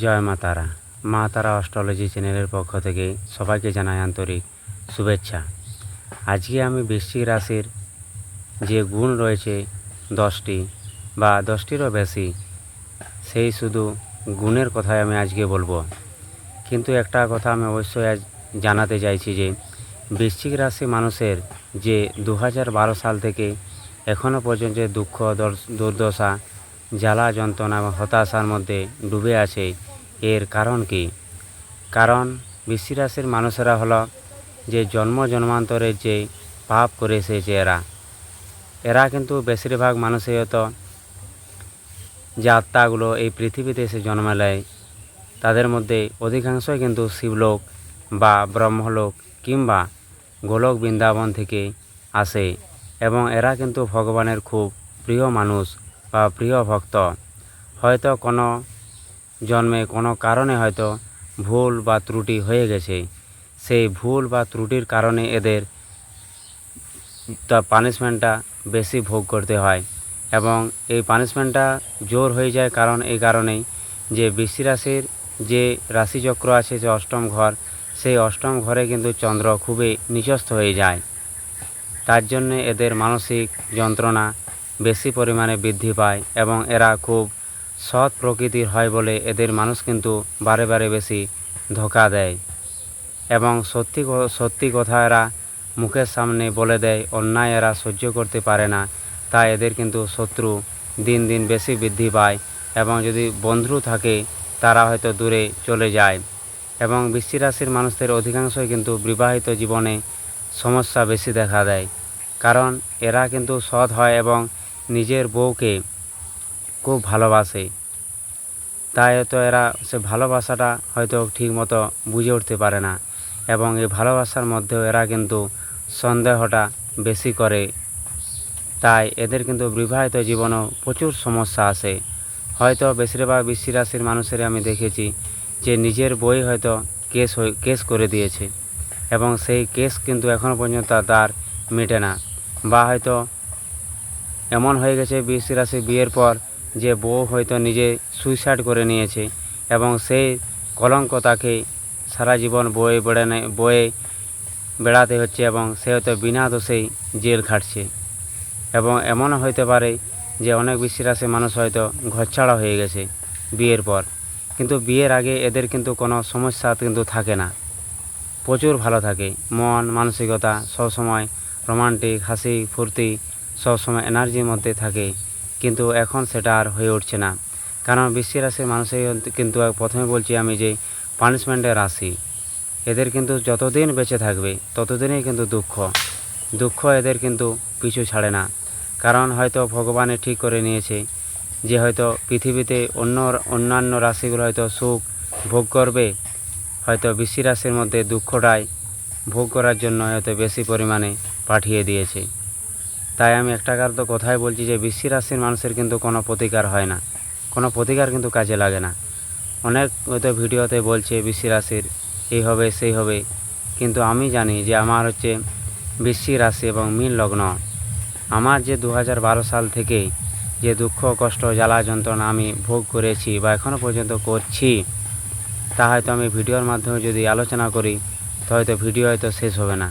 জয় মা তারা। মা তারা অস্ট্রোলজি চ্যানেলের পক্ষ থেকে সবাইকে জানাই আন্তরিক শুভেচ্ছা। আজকে আমি বৃশ্চিক রাশির যে গুণ রয়েছে দশটি বা দশটিরও বেশি, সেই শুধু গুণের কথাই আমি আজকে বলব। কিন্তু একটা কথা আমি অবশ্যই আজ জানাতে চাইছি যে, বৃশ্চিক রাশি মানুষের যে দু সাল থেকে এখনও পর্যন্ত দুঃখ দুর্দশা জ্বালা যন্ত্রণা এবং হতাশার মধ্যে ডুবে আছে। এর কারণ কি? কারণ বৃশ্চিক রাশির মানুষেরা হলো যে জন্ম জন্মান্তরের যে পাপ করে এসেছে এরা। এরা কিন্তু বেশিরভাগ মানুষই হয়তো যে আত্মাগুলো এই পৃথিবীতে এসে জন্ম নেয়, তাদের মধ্যে অধিকাংশই কিন্তু শিবলোক বা ব্রহ্মলোক কিংবা গোলক বৃন্দাবন থেকে আসে এবং এরা কিন্তু ভগবানের খুব প্রিয় মানুষ। বা প্রিয় ভক্ত, হয়তো কোনো জন্মে কোনো কারণে হয়তো ভুল বা ত্রুটি হয়ে গেছে। সেই ভুল বা ত্রুটির কারণে এদের পানিশমেন্টটা বেশি ভোগ করতে হয় এবং এই পানিশমেন্টটা জোর হয়ে যায় কারণ এই কারণেই যে বৃষ্টি রাশির যে রাশিচক্র আছে, যে অষ্টম ঘর, সেই অষ্টম ঘরে কিন্তু চন্দ্র খুবই নিচস্থ হয়ে যায়। তার জন্যে এদের মানসিক যন্ত্রণা বেশি পরিমাণে বৃদ্ধি পায় এবং এরা খুব সৎ প্রকৃতির হয় বলে এদের মানুষ কিন্তু বারে বারে বেশি ধোকা দেয়। এবং সত্যি সত্যি কথা এরা মুখের সামনে বলে দেয়, অন্যায় এরা সহ্য করতে পারে না। তাই এদের কিন্তু শত্রু দিন দিন বেশি বৃদ্ধি পায় এবং যদি বন্ধু থাকে, তারা হয়তো দূরে চলে যায়। এবং বৃষ্টি রাশির মানুষদের অধিকাংশই কিন্তু বিবাহিত জীবনে সমস্যা বেশি দেখা দেয়। কারণ এরা কিন্তু সৎ হয় এবং নিজের বউকে খুব ভালোবাসে। তাই হয়তো এরা সে ভালোবাসাটা হয়তো ঠিকমতো বুঝে উঠতে পারে না এবং এই ভালোবাসার মধ্যেও এরা কিন্তু সন্দেহটা বেশি করে। তাই এদের কিন্তু বিবাহিত জীবনেও প্রচুর সমস্যা আসে হয়তো বেশিরভাগ বৃষ্টি রাশির মানুষের আমি দেখেছি যে নিজের বই হয়তো কেস কেস করে দিয়েছে এবং সেই কেস কিন্তু এখনও পর্যন্ত তার মেটে না। বা হয়তো এমন হয়ে গেছে বৃষ্টি রাশি বিয়ের পর যে বউ হয়তো নিজে সুইসাইড করে নিয়েছে এবং সেই কলঙ্ক তাকে সারা জীবন বয়ে বেড়ানে, বয়ে বেড়াতে হচ্ছে এবং সে হয়তো বিনা দোষেই জেল খাটছে। এবং এমনও হতে পারে যে অনেক রাশি মানুষ হয়তো ঘরছাড়া হয়ে গেছে বিয়ের পর। কিন্তু বিয়ের আগে এদের কিন্তু কোনো সমস্যা কিন্তু থাকে না। প্রচুর ভালো থাকে। মন, মানসিকতা সবসময় রোমান্টিক, হাসি, ফুর্তি সবসময় এনার্জির মধ্যে থাকে। কিন্তু এখন সেটা আর হয়ে উঠছে না। কারণ বৃষ্টি রাশির মানুষের কিন্তু প্রথমে বলছি আমি যে পানিশমেন্টের রাশি। এদের কিন্তু যতদিন বেঁচে থাকবে, ততদিনই কিন্তু দুঃখ। দুঃখ এদের কিন্তু পিছু ছাড়ে না। কারণ হয়তো ভগবানে ঠিক করে নিয়েছে যে হয়তো পৃথিবীতে অন্য অন্যান্য রাশিগুলো হয়তো সুখ ভোগ করবে। হয়তো বৃষ্টি রাশির মধ্যে দুঃখটাই ভোগ করার জন্য হয়তো বেশি পরিমাণে পাঠিয়ে দিয়েছে। তাই আমি একটা কার তো কথাই বলছি যে বৃষ্টি রাশির মানুষের কিন্তু কোনো প্রতিকার হয় না। কোনো প্রতিকার কিন্তু কাজে লাগে না। অনেক হয়তো ভিডিওতে বলছে বৃষ্টি রাশির এই হবে, সেই হবে। কিন্তু আমি জানি যে আমার হচ্ছে বৃশ্চিক রাশি এবং মীন লগ্ন। আমার যে দু হাজার বারো সাল থেকে যে দুঃখ, কষ্ট, জ্বালা, যন্ত্রণা আমি ভোগ করেছি বা এখনও পর্যন্ত করছি, তা হয়তো আমি ভিডিওর মাধ্যমে যদি আলোচনা করি তো হয়তো ভিডিও হয়তো শেষ হবে না।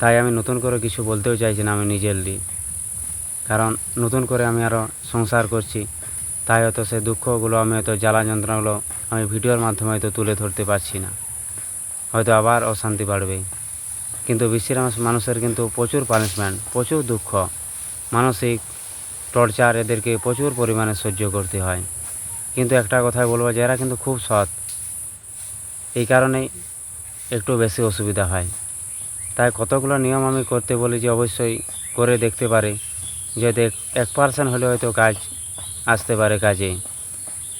তাই আমি নতুন করে কিছু বলতেও চাইছি না আমি নিজের দিয়ে কারণ নতুন করে আমি আরও সংসার করছি, তাই হয়তো সে দুঃখগুলো, আমি হয়তো জ্বালা যন্ত্রণাগুলো আমি ভিডিওর মাধ্যমে হয়তো তুলে ধরতে পারছি না। হয়তো আবার অশান্তি বাড়বে। কিন্তু বিশ্বের মানুষের কিন্তু প্রচুর পানিশমেন্ট প্রচুর দুঃখ। মানসিক টর্চার এদেরকে প্রচুর পরিমাণে সহ্য করতে হয়। কিন্তু একটা কথাই বলব, যে এরা কিন্তু খুব সৎ। এই কারণেই একটু বেশি অসুবিধা হয়। তাই কতগুলো নিয়ম আমি করতে বলি যে অবশ্যই করে দেখতে পারে যদি এক পার্সেন্ট হলে হয়তো কাজ আসতে পারে কাজে।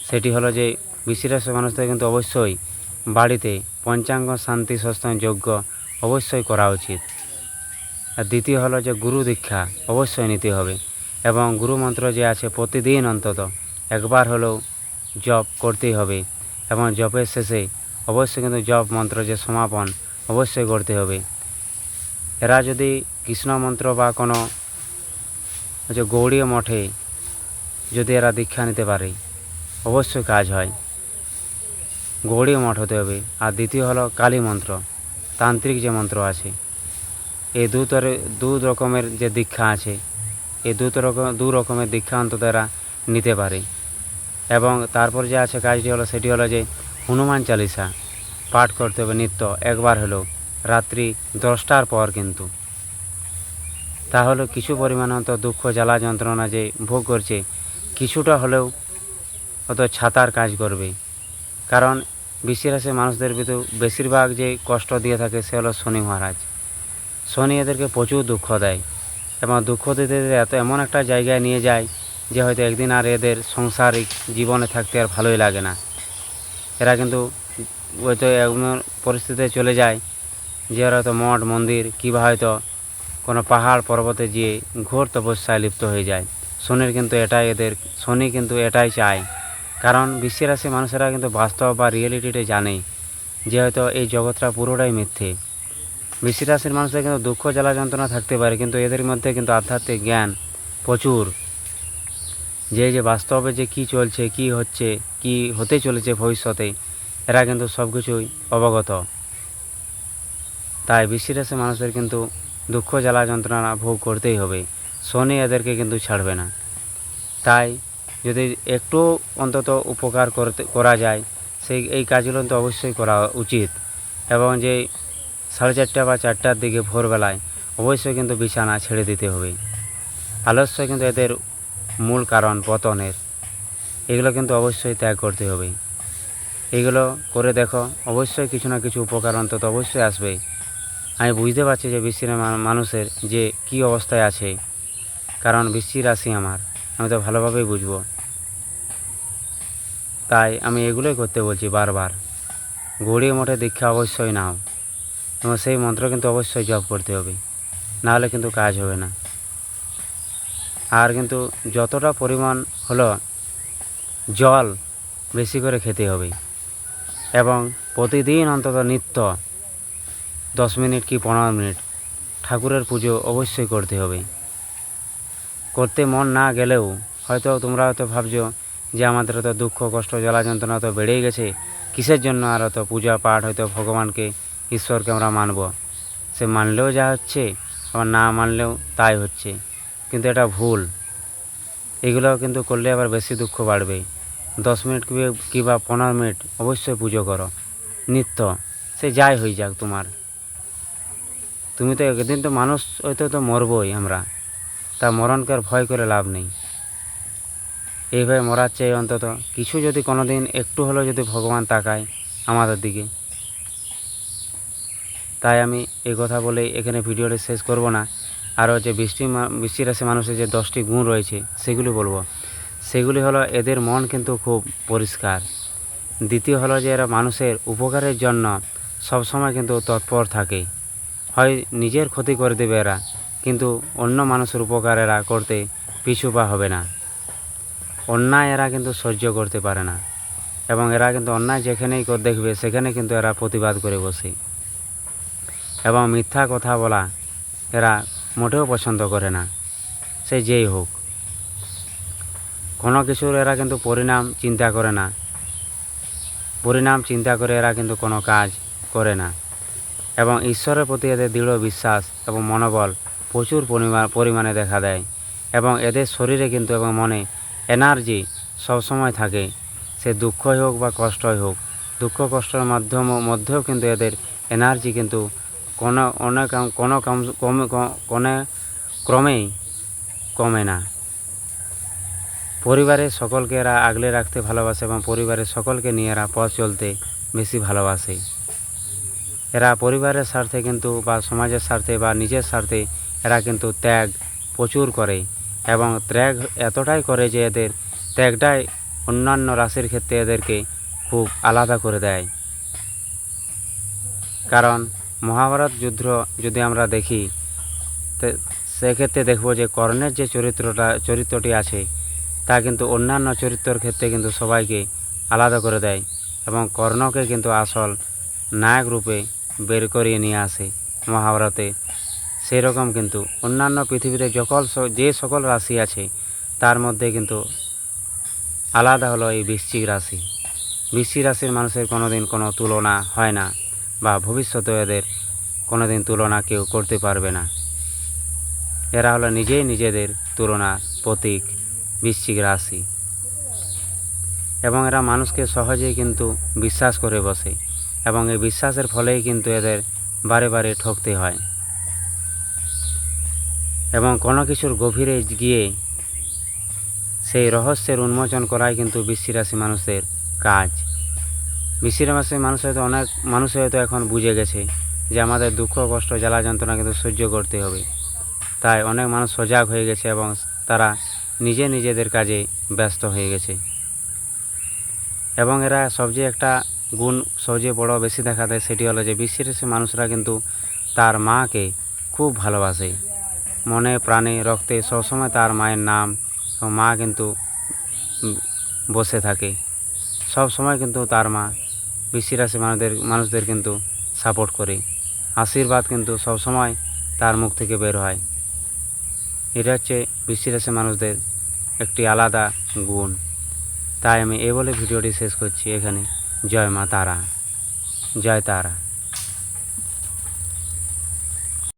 সেটি হলো যে বিশিষ্ট মানুষদের কিন্তু অবশ্যই বাড়িতে পঞ্চাঙ্গ শান্তি সস্তান যোগ্য অবশ্যই করা উচিত। আর দ্বিতীয় হলো যে গুরু দীক্ষা অবশ্যই নিতে হবে এবং গুরু মন্ত্র যে আছে প্রতিদিন অন্তত একবার হলেও জপ করতেই হবে এবং জপের শেষে অবশ্যই কিন্তু জপ মন্ত্র যে সমাপন অবশ্যই করতে হবে। এরা যদি কৃষ্ণ মন্ত্র বা কোনো যে গৌড়ীয় মঠে যদি এরা দীক্ষা নিতে পারে, অবশ্যই কাজ হয়। গৌড়ীয় মঠ হতে হবে। আর দ্বিতীয় হলো কালী মন্ত্র, তান্ত্রিক যে মন্ত্র আছে, এই দু তরে, দু রকমের যে দীক্ষা আছে, এই দু রকম দু রকমের দীক্ষা অন্তত এরা নিতে পারে। এবং তারপর যে আছে কাজটি হলো, সেটি হলো যে হনুমান চালিসা পাঠ করতে হবে নিত্য, একবার হলেও। রাত্রি দশটার পর কিন্তু। তাহলে কিছু পরিমাণ অন্তত দুঃখ, জ্বালা যন্ত্রণা যে ভোগ করছে, কিছুটা হলেও অত ছাতার কাজ করবে। কারণ বিশ্বের মানুষদের ভিতর বেশিরভাগ যে কষ্ট দিয়ে থাকে সে হলো শনি মহারাজ। শনি এদেরকে প্রচুর দুঃখ দেয় এবং দুঃখ দিতে দিতে এত এমন একটা জায়গায় নিয়ে যায় যে হয়তো একদিন আর এদের সংসারিক জীবনে থাকতে আর ভালোই লাগে না। এরা কিন্তু হয়তো এমন পরিস্থিতিতে চলে যায় যে হয়তো মঠ, মন্দির কিংবা হয়তো কোনো পাহাড় পর্বতে গিয়ে ঘোর তপস্যায় লিপ্ত হয়ে যায়। শনির কিন্তু এটাই এদের, শনি কিন্তু এটাই চায়। কারণ বিশ্বের রাশি মানুষেরা কিন্তু বাস্তব বা রিয়েলিটিটা জানে যে হয়তো এই জগৎটা পুরোটাই মিথ্যে। বৃষ্টি রাশির মানুষদের কিন্তু দুঃখ, জ্বালা যন্ত্রণা থাকতে পারে, কিন্তু এদের মধ্যে কিন্তু আধ্যাত্মিক জ্ঞান প্রচুর। যে যে বাস্তবে যে কি চলছে, কি হচ্ছে, কি হতে চলেছে ভবিষ্যতে, এরা কিন্তু সব কিছুই অবগত। তাই বৃষ্টি রাশির মানুষদের কিন্তু দুঃখ, জ্বালা, যন্ত্রণা ভোগ করতেই হবে। শনি এদেরকে কিন্তু ছাড়বে না। তাই যদি একটু অন্তত উপকার করতে, করা যায়, সেই, এই কাজগুলো তো অবশ্যই করা উচিত। এবং যে সাড়ে চারটা বা চারটার দিকে ভোরবেলায় অবশ্যই কিন্তু বিছানা ছেড়ে দিতে হবে। আলস্য কিন্তু এদের মূল কারণ পতনের। এগুলো কিন্তু অবশ্যই ত্যাগ করতে হবে। এগুলো করে দেখো, অবশ্যই কিছু না কিছু উপকার অন্তত অবশ্যই আসবে আমি বুঝতে পারছি যে বৃষ্টির মানুষের যে কি অবস্থায় আছে, কারণ বৃষ্টির রাশি আমার, আমি তো ভালোভাবেই বুঝব। তাই আমি এগুলোই করতে বলছি বারবার। গড়িয়ে মোটে দীক্ষা অবশ্যই নাও, এবং সেই মন্ত্র কিন্তু অবশ্যই জপ করতে হবে, নাহলে কিন্তু কাজ হবে না। আর কিন্তু যতটা পরিমাণ হলো জল বেশি করে খেতে হবে, এবং প্রতিদিন অন্তত নিত্য দশ মিনিট কি পনেরো মিনিট। ঠাকুরের পুজো অবশ্যই করতে হবে। করতে মন না গেলেও হয়তো তোমরা হয়তো ভাবছ যে আমাদের তো দুঃখ, কষ্ট জ্বালা যন্ত্রণা তো বেড়েই গেছে। কিসের জন্য আর তো পূজা পাঠ হয়তো ভগবানকে, ঈশ্বরকে আমরা মানব? সে মানলেও যা হচ্ছে, আবার না মানলেও তাই হচ্ছে। কিন্তু এটা ভুল। এগুলো কিন্তু করলে আবার বেশি দুঃখ বাড়বে। দশ মিনিট কিংবা পনেরো মিনিট অবশ্যই পুজো করো। নিত্য। সে যাই হয়ে যাক তোমার। তুমি তো একদিন তো মানুষ হয়তো তো মরবই আমরা। তা মরণকে ভয় করে লাভ নেই। এইভাবে মরার চেয়ে অন্তত কিছু যদি কোনো দিন একটু হলেও যদি ভগবান তাকায় আমাদের দিকে। তাই আমি এই কথা বলে এখানে ভিডিওটি শেষ করব না। আরও যে বৃষ্টি বৃষ্টি রাশি মানুষের যে দশটি গুণ রয়েছে, সেগুলি বলব। সেগুলি হলো এদের মন কিন্তু খুব পরিষ্কার। দ্বিতীয় হলো যে এরা মানুষের উপকারের জন্য সবসময় কিন্তু তৎপর থাকে। হয় নিজের ক্ষতি করে দেবে এরা, কিন্তু অন্য মানুষের উপকার এরা করতে পিছু পা হবে না। অন্যায় এরা কিন্তু সহ্য করতে পারে না, এবং এরা কিন্তু অন্যায় যেখানেই দেখবে, সেখানে কিন্তু এরা প্রতিবাদ করে বসে। এবং মিথ্যা কথা বলা এরা মোটেও পছন্দ করে না, সে যেই হোক। কোনো কিছুর এরা কিন্তু পরিণাম চিন্তা করে না, পরিণাম চিন্তা করে এরা কিন্তু কোনো কাজ করে না। এবং ঈশ্বরের প্রতি এদের দৃঢ় বিশ্বাস এবং মনোবল প্রচুর পরিমাণ দেখা দেয় এবং এদের শরীরে কিন্তু এবং মনে এনার্জি সবসময় থাকে। সে দুঃখই হোক বা কষ্টই হোক, দুঃখ কষ্টের মাধ্যম মধ্যেও কিন্তু এদের এনার্জি কিন্তু কোনো অনেক কোনো কমে কোনো ক্রমেই কমে না। পরিবারের সকলকে এরা আগলে রাখতে ভালোবাসে এবং পরিবারের সকলকে নিয়ে এরা পথ চলতে বেশি ভালোবাসে। এরা পরিবারের স্বার্থে কিন্তু বা সমাজের স্বার্থে বা নিজের স্বার্থে এরা কিন্তু ত্যাগ প্রচুর করে এবং ত্যাগ এতটাই করে যে এদের ত্যাগটাই অন্যান্য রাশির ক্ষেত্রে এদেরকে খুব আলাদা করে দেয়। কারণ মহাভারত যুদ্ধ যদি আমরা দেখি সেক্ষেত্রে দেখব যে কর্ণের যে চরিত্রটা, চরিত্রটি আছে, তা কিন্তু অন্যান্য চরিত্রের ক্ষেত্রে কিন্তু সবাইকে আলাদা করে দেয় এবং কর্ণকে কিন্তু আসল নায়ক রূপে বের করিয়ে নিয়ে আসে মহাভারতে। সেই রকম কিন্তু অন্যান্য পৃথিবীতে যখন যে সকল রাশি আছে, তার মধ্যে কিন্তু আলাদা হলো এই বৃশ্চিক রাশি। বৃশ্চিক রাশির মানুষের কোনো দিন কোনো তুলনা হয় না বা ভবিষ্যতে এদের কোনো দিন তুলনা কেউ করতে পারবে না। এরা হলো নিজেই নিজেদের তুলনা প্রতীক বৃশ্চিক রাশি। এবং এরা মানুষকে সহজেই কিন্তু বিশ্বাস করে বসে। এবং এই বিশ্বাসের ফলেই কিন্তু এদের বারে বারে ঠকতে হয়। এবং কোনো কিছুর গভীরে গিয়ে সেই রহস্যের উন্মোচন করাই কিন্তু বৃশ্চিক রাশি মানুষের কাজ। বৃশ্চিক রাশির মানুষ হয়তো অনেক, মানুষ হয়তো এখন বুঝে গেছে যে আমাদের দুঃখ, কষ্ট, জ্বালা যন্ত্রণা কিন্তু সহ্য করতে হবে। তাই অনেক মানুষ সজাগ হয়ে গেছে এবং তারা নিজে নিজেদের কাজে ব্যস্ত হয়ে গেছে। এবং এরা সবচেয়ে একটা গুণ সবচেয়ে বড় বেশি দেখা দেয়, সেটি হলো যে বিশ্বের মানুষরা কিন্তু তার মাকে খুব ভালোবাসে। মনে, প্রাণে, রক্তে সবসময় তার মায়ের নাম মা কিন্তু বসে থাকে। সব সময় কিন্তু তার মা বৃষ্টি রাশি মানুষদের মানুষদের কিন্তু সাপোর্ট করে। আশীর্বাদ কিন্তু সব সময় তার মুখ থেকে বের হয়। এটা হচ্ছে বৃষ্টি রাশি মানুষদের একটি আলাদা গুণ। তাই আমি এই বলে ভিডিওটি শেষ করছি এখানে। জয় মা তারা জয় তারা।